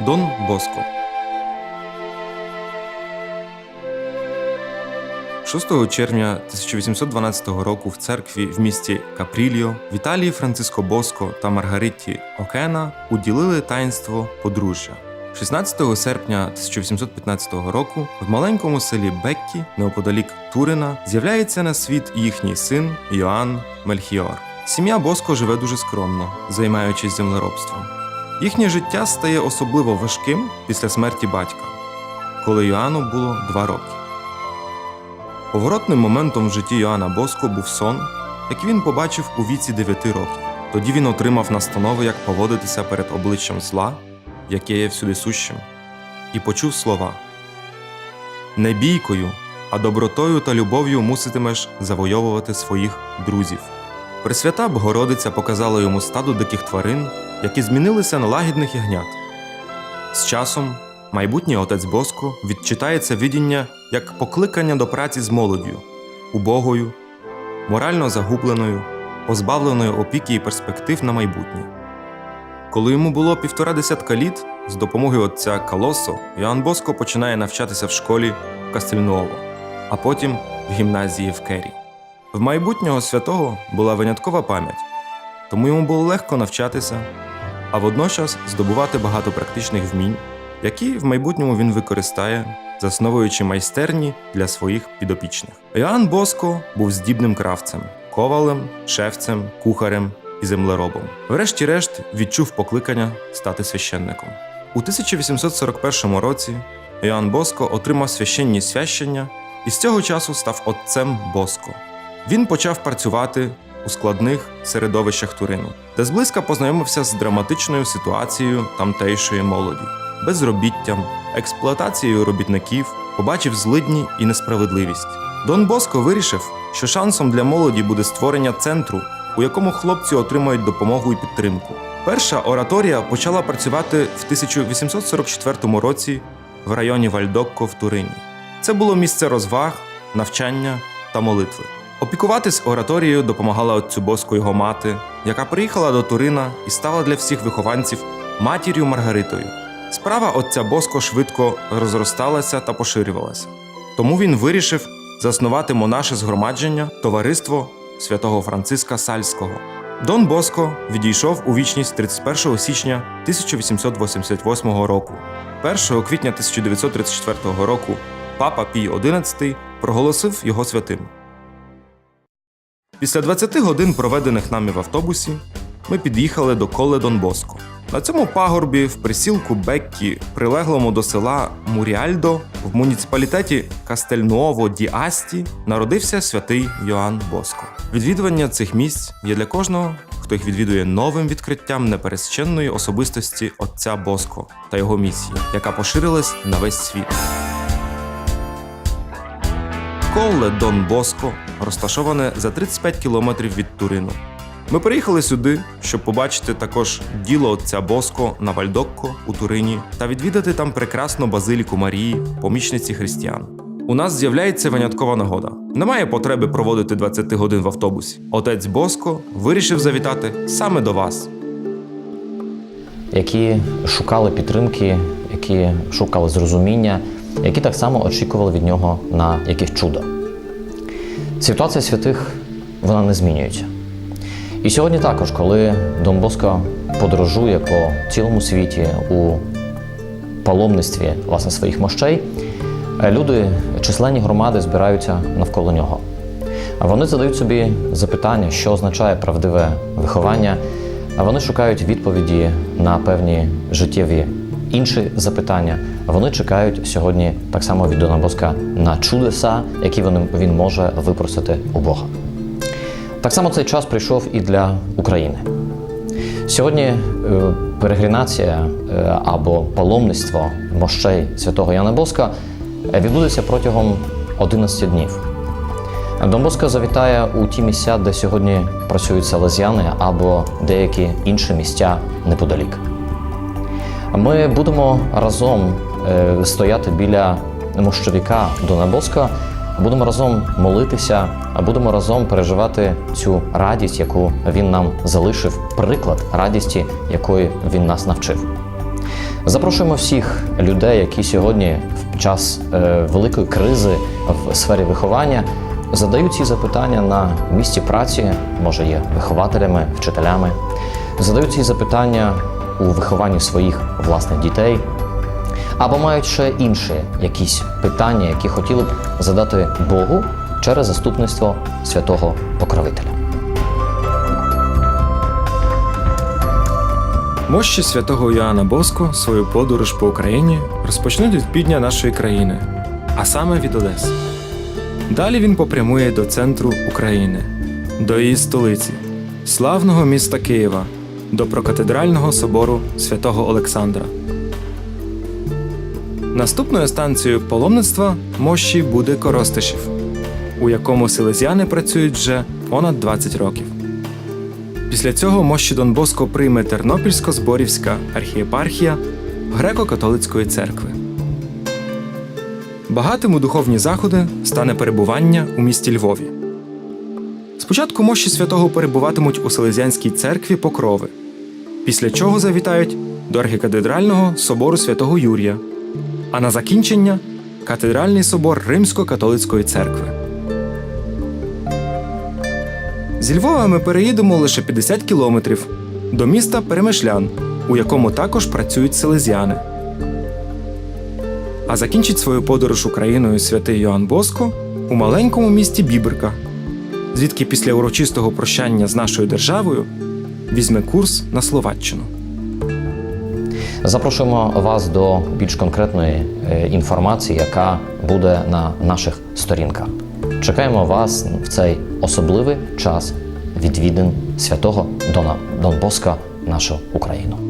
Дон Боско. 6 червня 1812 року в церкві в місті Капрільо Віталії Франциско Боско та Маргаритті Окена уділили таїнство подружжя. 16 серпня 1815 року в маленькому селі Беккі, неоподалік Турина, з'являється на світ їхній син Йоанн Мельхіор. Сім'я Боско живе дуже скромно, займаючись землеробством. Їхнє життя стає особливо важким після смерті батька, коли Йоанну було два роки. Поворотним моментом в житті Йоанна Боско був сон, який він побачив у віці 9 років. Тоді він отримав настанови, як поводитися перед обличчям зла, яке є всюди сущим, і почув слова: Не бійкою, а добротою та любов'ю муситимеш завойовувати своїх друзів. Пресвята Богородиця показала йому стаду диких тварин, які змінилися на лагідних ягнят. З часом майбутній отець Боско відчитає це видіння як покликання до праці з молоддю, убогою, морально загубленою, позбавленою опіки і перспектив на майбутнє. Коли йому було півтора десятка літ, з допомогою отця Калосо, Йоанн Боско починає навчатися в школі в Кастельнуово, а потім в гімназії в Кері. В майбутнього святого була виняткова пам'ять, тому йому було легко навчатися, а водночас здобувати багато практичних вмінь, які в майбутньому він використає, засновуючи майстерні для своїх підопічних. Іоанн Боско був здібним кравцем, ковалем, шефцем, кухарем і землеробом. Врешті-решт відчув покликання стати священником. У 1841 році Іоанн Боско отримав священні священня і з цього часу став отцем Боско. Він почав працювати у складних середовищах Турину, де зблизька познайомився з драматичною ситуацією тамтейшої молоді, безробіттям, експлуатацією робітників, побачив злидні і несправедливість. Дон Боско вирішив, що шансом для молоді буде створення центру, у якому хлопці отримають допомогу і підтримку. Перша ораторія почала працювати в 1844 році в районі Вальдокко в Турині. Це було місце розваг, навчання та молитви. Опікуватись ораторією допомагала отцю Боску його мати, яка приїхала до Турина і стала для всіх вихованців матір'ю Маргаритою. Справа отця Боско швидко розросталася та поширювалася. Тому він вирішив заснувати монаше згромадження товариство святого Франциска Сальського. Дон Боско відійшов у вічність 31 січня 1888 року. 1 квітня 1934 року папа Пій XI проголосив його святим. Після 20 годин, проведених нами в автобусі, ми під'їхали до Коле Дон Боско. На цьому пагорбі в присілку Беккі, прилеглому до села Муріальдо, в муніципалітеті Кастельнуово ді Асті, народився святий Йоанн Боско. Відвідування цих місць є для кожного, хто їх відвідує новим відкриттям непересченної особистості отця Боско та його місії, яка поширилась на весь світ. Колле Дон Боско розташоване за 35 кілометрів від Турину. Ми приїхали сюди, щоб побачити також діло отця Боско на Вальдокко у Турині та відвідати там прекрасну базиліку Марії, помічниці християн. У нас з'являється виняткова нагода. Немає потреби проводити 20 годин в автобусі. Отець Боско вирішив завітати саме до вас. які шукали підтримки, які шукали зрозуміння, які так само очікували від нього на якесь чудо. Ситуація святих вона не змінюється. І сьогодні також, коли Дон Боско подорожує по цілому світі у паломництві власне своїх мощей, е, люди, численні громади збираються навколо нього. Вони задають собі запитання, що означає правдиве виховання. А вони шукають відповіді на певні життєві інші запитання. Вони чекають сьогодні так само від Дона Боска на чудеса, які вони, він може випросити у Бога. Так само цей час прийшов і для України. Сьогодні е, перегрінація е, або паломництво мощей святого Яна Боска е, відбудеться протягом 11 днів. Дон Боско завітає у ті місця, де сьогодні працюють селезяни або деякі інші місця неподалік. Ми будемо разом е, стояти біля мощовіка Дона Боска, будемо разом молитися, будемо разом переживати цю радість, яку він нам залишив, приклад радісті, якої він нас навчив. Запрошуємо всіх людей, які сьогодні в час е, великої кризи в сфері виховання задають ці запитання на місці праці, може є вихователями, вчителями, задають ці запитання у вихованні своїх власних дітей, або мають ще інші якісь питання, які хотіли б задати Богу через заступництво святого покровителя. Мощі святого Йоанна Боско свою подорож по Україні розпочнуть від півдня нашої країни, а саме від Одеси. Далі він попрямує до центру України, до її столиці, славного міста Києва, до прокатедрального собору святого Олександра. Наступною станцією паломництва мощі буде Коростишів, у якому селезяни працюють вже понад 20 років. Після цього мощі Дон Боско прийме Тернопільсько-Зборівська архієпархія Греко-католицької церкви. Багатим у духовні заходи стане перебування у місті Львові. Спочатку мощі святого перебуватимуть у Селезянській церкві Покрови, після чого завітають до архікатедрального собору святого Юрія, а на закінчення катедральний собор Римсько-католицької церкви. Зі Львова ми переїдемо лише 50 кілометрів до міста Перемишлян, у якому також працюють селезяни. А закінчить свою подорож Україною святий Йоанн Боско у маленькому місті Біберка, звідки після урочистого прощання з нашою державою візьме курс на Словаччину. Запрошуємо вас до більш конкретної е, інформації, яка буде на наших сторінках. Чекаємо вас в цей особливий час відвідин святого Дона Дон Боска, нашу Україну.